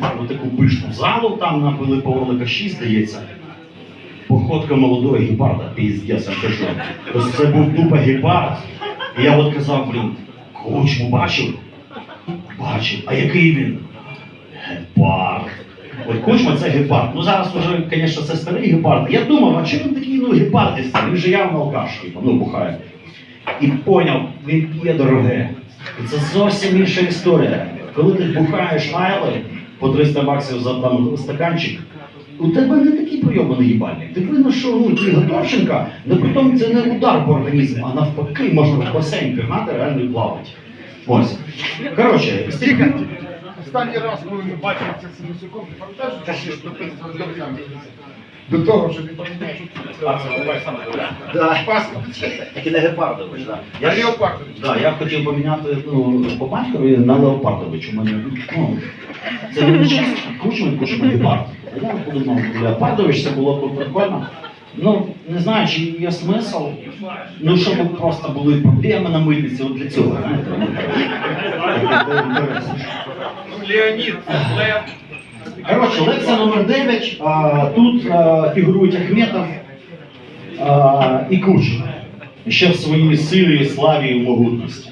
гарну таку пишну залу, там на Пилипа Орлика 6, здається. Походка молодого гепарда, піздець, ти що? Тобто це був тупо гепард. І я от казав, блін, кучму бачив? Бачив. А який він? Гепард. От кучма це гепард. Ну зараз вже, звісно, це старий гепард. Я думав, а чому він такий ну, гепардистий? Він же явно алкаш, типу, ну бухає. І поняв, він п'є дороге. І це зовсім інша історія. Коли ти бухаєш найли по 300 баксів за там стаканчик, у тебе не такий пройобаний їбальник. Ти видно, що ну, ти Готовченка, але при тому це не удар по організму, а навпаки, можна в басейн пігнати, реально і плавати. Ось. Коротше, стільки. Останній раз, коли ми бачилися з Сидусюком, ти пам'ятаєш, що ж дописував до того, що ти пам'ятаєш, Да. паспорт. Так і не Гепардович, так. Я Леопардович. Да, я хотів поміняти ну, по батькові на Леопардович. У мене ну, це не кучма кучма Гепард. Я подумав, Леопардович це було б прикольно. Ну, не знаю, чи є смисл. Ну, щоб просто були проблеми на митниці, от для цього. Леонід, Лев. Коротше, лекція номер 9. А, тут а, фігурують Ахметов а, і Кучма. Ще в своїй силі, славі і могутності.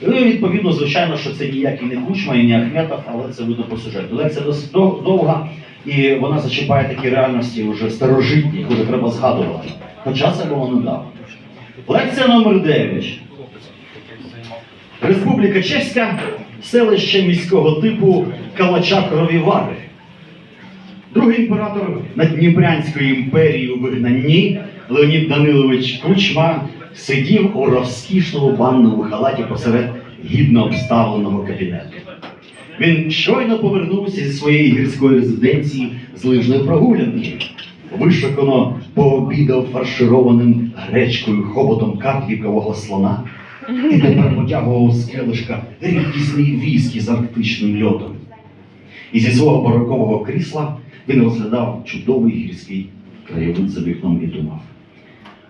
Ну, і відповідно, звичайно, що це ніякий не Кучма і не Ахметов, але це видно по сюжету. Лекція досить довга, і вона зачіпає такі реальності вже старожитні, вже треба згадувати. Хоча це було недавно. Лекція номер 9. Республіка Чеська, селище міського типу Калача Кровівари. Другий імператор Надніпрянської імперії у вигнанні Леонід Данилович Кучма сидів у розкішному банному халаті посеред гідно обставленого кабінету. Він щойно повернувся зі своєї гірської резиденції з лижної прогулянки. Вишукано пообідав фаршированим гречкою хоботом карлікового слона і тепер потягував з келишка рідкісний віскі з арктичним льодом. І зі свого барокового крісла він розглядав чудовий гірський краєвид за вікном і думав.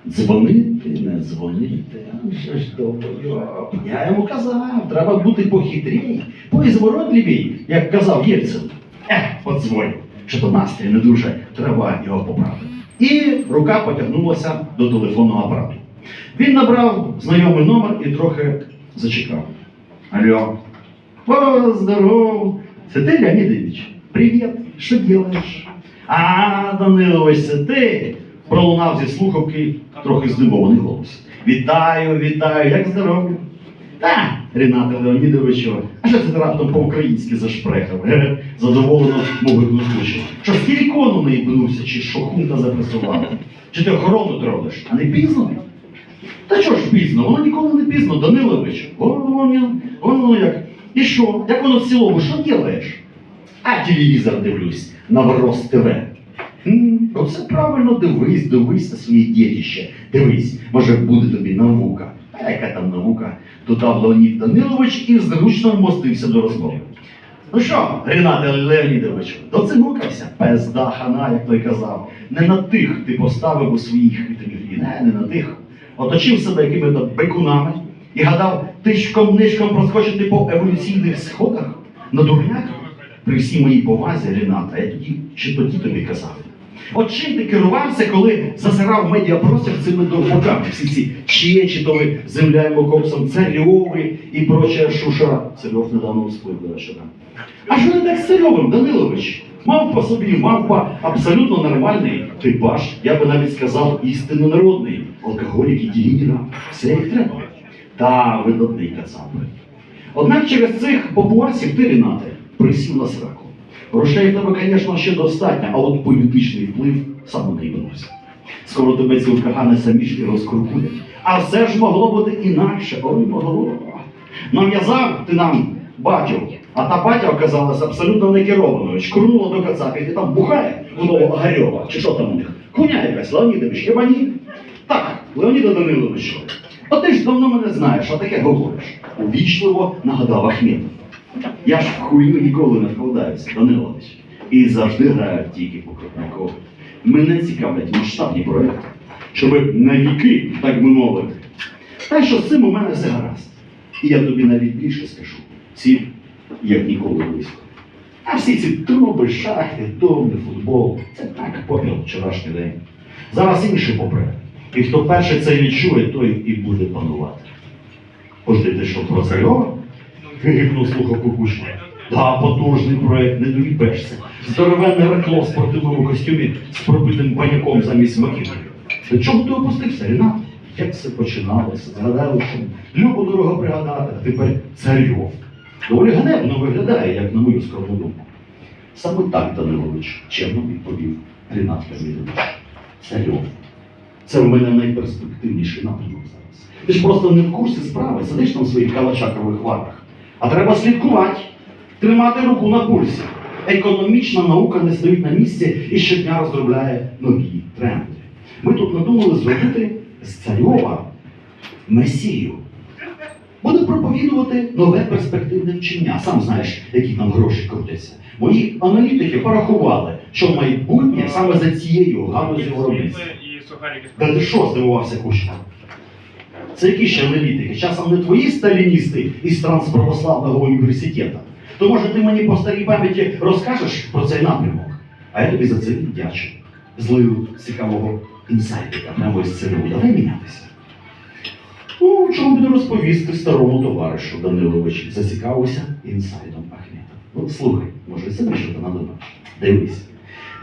Дзвонити, не дзвонити, а що ж довго. Я йому казав, треба бути похитрій, поізворотливій, як казав Єльцин. Ех, подзвонь, що то настрій не дуже, треба його поправити. І рука потягнулася до телефонного апарату. Він набрав знайомий номер і трохи зачекав. Алло. О, здоров. Це ти, Леонідович? Привіт. Що делаєш? А, Данилович, це ти? Пролунав зі слухавки трохи здивований голос. Вітаю, вітаю, як здоров'я? Та, Ренате Леонідовичу, а що це раптом по-українськи зашпрехав? Задоволено мовив Гнутович. Що стілікону не їбнувся, чи що хунта запресувала? Чи ти охорону тролиш? А не пізно? Та чого ж пізно? Воно ніколи не пізно, Данилович. Воно, воно як. І що? Як воно в цілому, що ділаєш? А телевізор дивлюсь, Новорос ТВ. Оце правильно дивись, дивись на своє дітище. Дивись, може буде тобі наука. А яка там наука? Додав Леонід Данилович і зручно вмостився до розмови. Ну що, Ренате Леонідовичу, доцигукався, пезда хана, як той казав. Не на тих ти поставив у своїй хитрій грі, не, не на тих. Оточив себе якими-то бекунами і гадав тишком нишком проскочити по еволюційних сходах на дурняк. При всій моїй повазі, Рената, я тоді ще тоді тобі казав. От чим ти керувався, коли засирав медіапростір цими довбоками, всі ці чечетови, земля йому копсом, царьови і проча шушера. Царьов недавно сплив, до речі. А що не так з царьовим, Данилович? Мав по собі, мавпа абсолютно нормальний типаж, я би навіть сказав, істинно народний. Алкоголік і дігідра, все як треба. Та видатний кацапи. Однак через цих папуасів ти, Рінате, присів на сраку. Грошей в тебе, звісно, ще достатньо, а от політичний вплив сам не. Скоро тебе ці уркагани самі ж і розкрукулять. А все ж могло бути інакше, ой могло. Нав'язав ти нам батю, а та батя оказалась абсолютно некерованою. Шкурнула до кацапів і там бухає у нового Гарьова, чи що там у них? Хуйня якась, Леонідович, хіба ні? Так, Леоніда Даниловичу, а ти ж давно мене знаєш, а таке говориш. Увічливо нагадав Ахметов. Я ж в хуйню ніколи не вкладаюся, Данилович. І завжди граю тільки по крупнику. Мене цікавлять масштабні проекти, щоб на віки, так би мовити. Та що з цим у мене все гаразд. І я тобі навіть більше скажу. Ціль, як ніколи близько. А всі ці труби, шахи, доми, футбол це так попіл вчорашній день. Зараз інший попри. І хто перший це відчує, той і буде панувати. Пожди, ти що про царьова? Гигнув слухав кукушка. Да, потужний проект, не доїбешся. Здоровенне рекло в спортивному костюмі з пробитим баняком замість макітки. До чого ти опустився, Рінат? Як це починалося? Згадали, що любо дорого пригадати, а тепер царьов. Доволі ганебно виглядає, як на мою скромну думку. Саме так, Данилович, чемно відповів Рінат Леонідович. Царьов. Це в мене найперспективніший напрямок зараз. Ти ж просто не в курсі справи, сидиш там в своїх калачакових варах. А треба слідкувати, тримати руку на пульсі. Економічна наука не стоїть на місці і щодня розробляє нові тренди. Ми тут надумали зробити з царьова месію. Буде проповідувати нове перспективне вчення. Сам знаєш, які там гроші крутяться. Мої аналітики порахували, що майбутнє саме за цією галузю виробництва. Та ти що здивувався Кучма? Це які ще аналітики? Часом не твої сталіністи із трансправославного університету. То може ти мені по старій пам'яті розкажеш про цей напрямок? А я тобі за це віддячу. Злив цікавого інсайдика прямо із ЦРУ. Давай мінятися. Ну, чому б не розповісти старому товаришу Данилович, зацікавився інсайдом Ахмета. Ну, слухай, може, і себе що надумав. Дивись.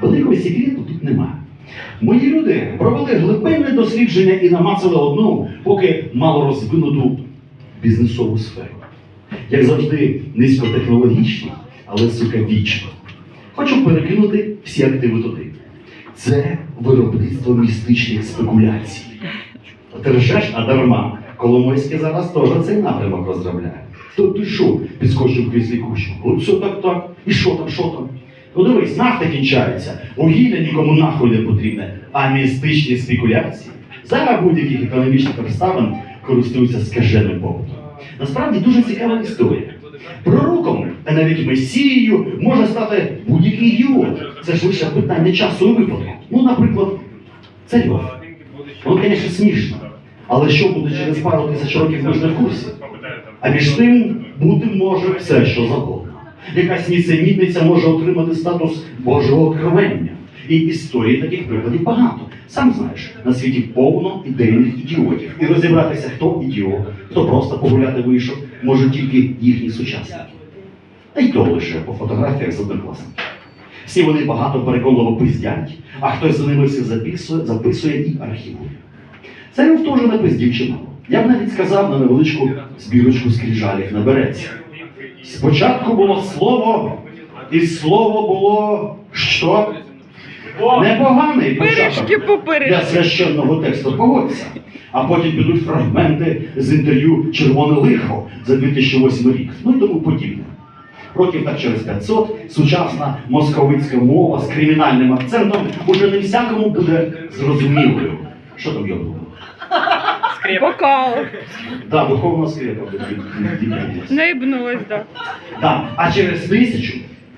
Великого секрету тут немає. Мої люди провели глибинне дослідження і намацали одну, поки мало розвинуту бізнесову сферу. Як завжди, низькотехнологічно, але сука вічно. Хочу перекинути всі активи туди. Це виробництво містичних спекуляцій. Ти а дарма. Коломойський зараз теж цей напрямок розробляє. То ти що, підскочив крізь кущу? Оце так так. І що там, що там? Ну дивись, нафта кінчається, вугілля нікому нахуй не потрібне, а містичні спекуляції зараз будь-яких економічних обставин користуються скаженим попитом. Насправді дуже цікава історія. Пророком, а навіть месією може стати будь-який ідіот. Це ж лише питання часу і випадку. Ну, наприклад, царьов. Ну, звісно, смішно. Але що буде через пару тисяч років, не в курсі. А між тим бути може все, що завгодно. Якась нісенітниця може отримати статус Божого откровення. І історії таких прикладів багато. Сам знаєш, на світі повно ідейних ідіотів. І розібратися, хто ідіот, хто просто погуляти вийшов, може тільки їхні сучасники. Та й то лише по фотографіях з однокласників. Всі вони багато переконливо пиздять, а хтось за ними все записує, записує і архівує. Це теж не пиздів чимало. Я б навіть сказав на невеличку збірочку скрижалів набереться. Спочатку було слово, і слово було що? Непоганий початок для священного тексту погодься. А потім підуть фрагменти з інтерв'ю Червоне лихо за 2008 рік, ну і тому подібне. Років так через 500 сучасна московицька мова з кримінальним акцентом уже не всякому буде зрозумілою. Що там його було? Бокал. Да, духовна скрепа. Наїбнулась, да. Да. А через тисячу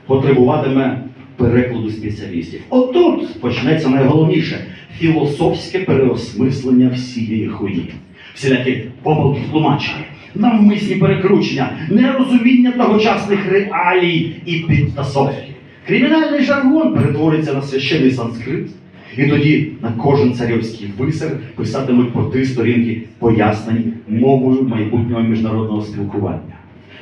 потребуватиме перекладу спеціалістів. Отут почнеться найголовніше філософське переосмислення всієї хуйні. Всілякі помилки в тлумаченні, навмисні перекручення, нерозуміння тогочасних реалій і підтасовки. Кримінальний жаргон перетвориться на священний санскрит, і тоді на кожен царівський висер писатимуть по три сторінки пояснень мовою майбутнього міжнародного спілкування.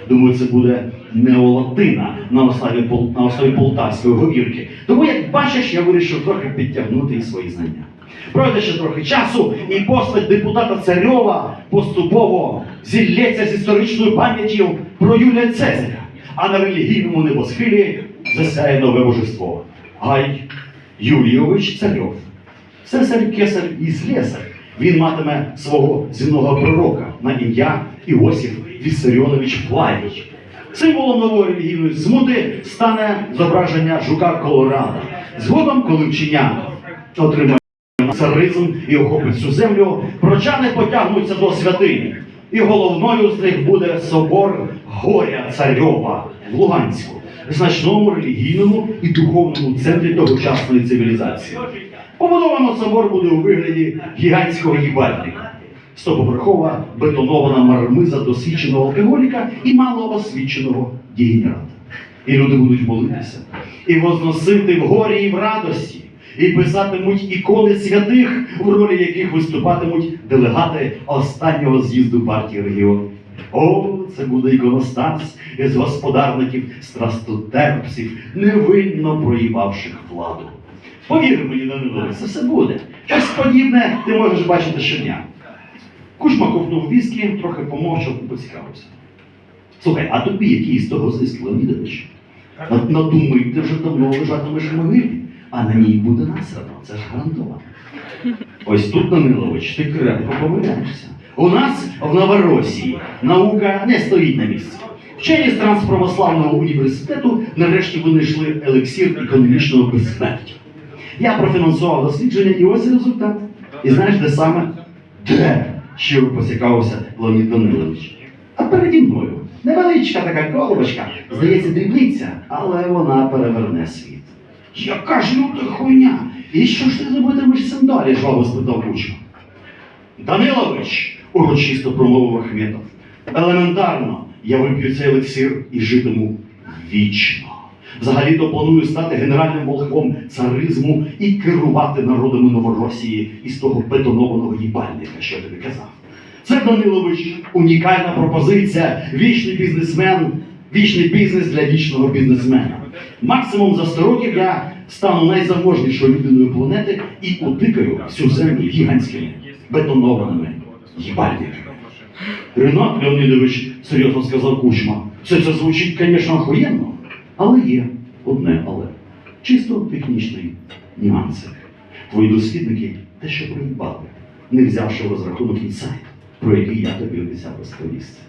Думаю, це буде неолатина на основі, на основі полтавської говірки. Тому, як бачиш, я вирішив трохи підтягнути свої знання. Пройде ще трохи часу, і постать депутата Царьова поступово зілється з історичною пам'яттю про Юлія Цезаря, а на релігійному небосхилі засяє нове божество. Гай Юлійович Царьов. Цесар кесар і слесар. Він матиме свого земного пророка на ім'я Іосиф Віссаріонович Флавій. Символом нової релігійної смути стане зображення жука Колорадо. Згодом, коли вчення отримає царизм і охопить всю землю, прочани потягнуться до святині. І головною з них буде собор Горя Царьова в Луганську, значному релігійному і духовному центрі тогочасної цивілізації. Побудовано собор буде у вигляді гігантського їбальника. Стоповерхова бетонована мармиза досвідченого алкоголіка і малоосвіченого дегенерата. І люди будуть молитися, і возносити в горі і в радості, і писатимуть ікони святих, в ролі яких виступатимуть делегати останнього з'їзду партії регіону. О, це буде іконостас із господарників, страстотерпців, невинно проїбавших владу. Повір мені, Данило, це все буде. Щось подібне ти можеш бачити щодня. Кучма ковтнув віскі, трохи помовчав і поцікавився. Слухай, а тобі який з того зиск, Леонідович? На, на ту мить ти вже давно лежатимеш в могилі, а на ній буде насрано, це ж гарантовано. Ось тут, Данилович, ти крепко помиляєшся. У нас в Новоросії наука не стоїть на місці. Вчені з трансправославного університету нарешті винайшли елексір економічного безсмертя. Я профінансував дослідження, і ось результат. І знаєш, де саме? Де? Щиро поцікавився Леонід Данилович. А переді мною невеличка така колбочка, здається, дрібниця, але вона переверне світ. Яка ж люта хуйня? І що ж ти робитимеш цим далі? жваво спитав Кучма. Данилович, урочисто промовив Ахметов. Елементарно, я вип'ю цей елексир і житиму вічно. Взагалі-то планую стати генеральним волхвом царизму і керувати народами Новоросії із того бетонованого їбальника, що я тобі казав. Це Данилович унікальна пропозиція, вічний бізнесмен, вічний бізнес для вічного бізнесмена. Максимум за 100 років я стану найзаможнішою людиною планети і утикаю всю землю гігантськими бетонованими їбальниками. Ренат Леонідович серйозно сказав Кучма. Все це звучить, звісно, охуєнно, але є одне але. Чисто технічний нюансик. Твої дослідники те, що проїбали, не взявши в розрахунок інсайт, про який я тобі обіцяв розповісти.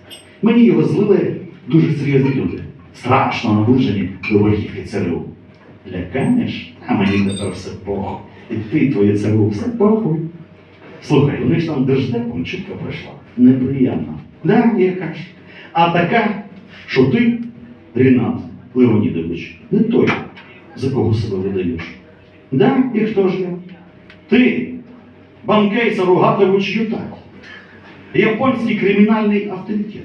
Мені його злили дуже серйозні люди, страшно наближені до верхівки ЦРУ. Лякаєш? А мені тепер все похуй. І ти, твоє ЦРУ, все похуй. Слухай, вони ж там держдепом чітко пройшла. Неприємно. Да, яка ж. А така, що ти, Рінат Леонідович, не той, за кого себе видаєш. Да, і хто ж я? Ти, банкейсер Ругатович Ютак, японський кримінальний авторитет.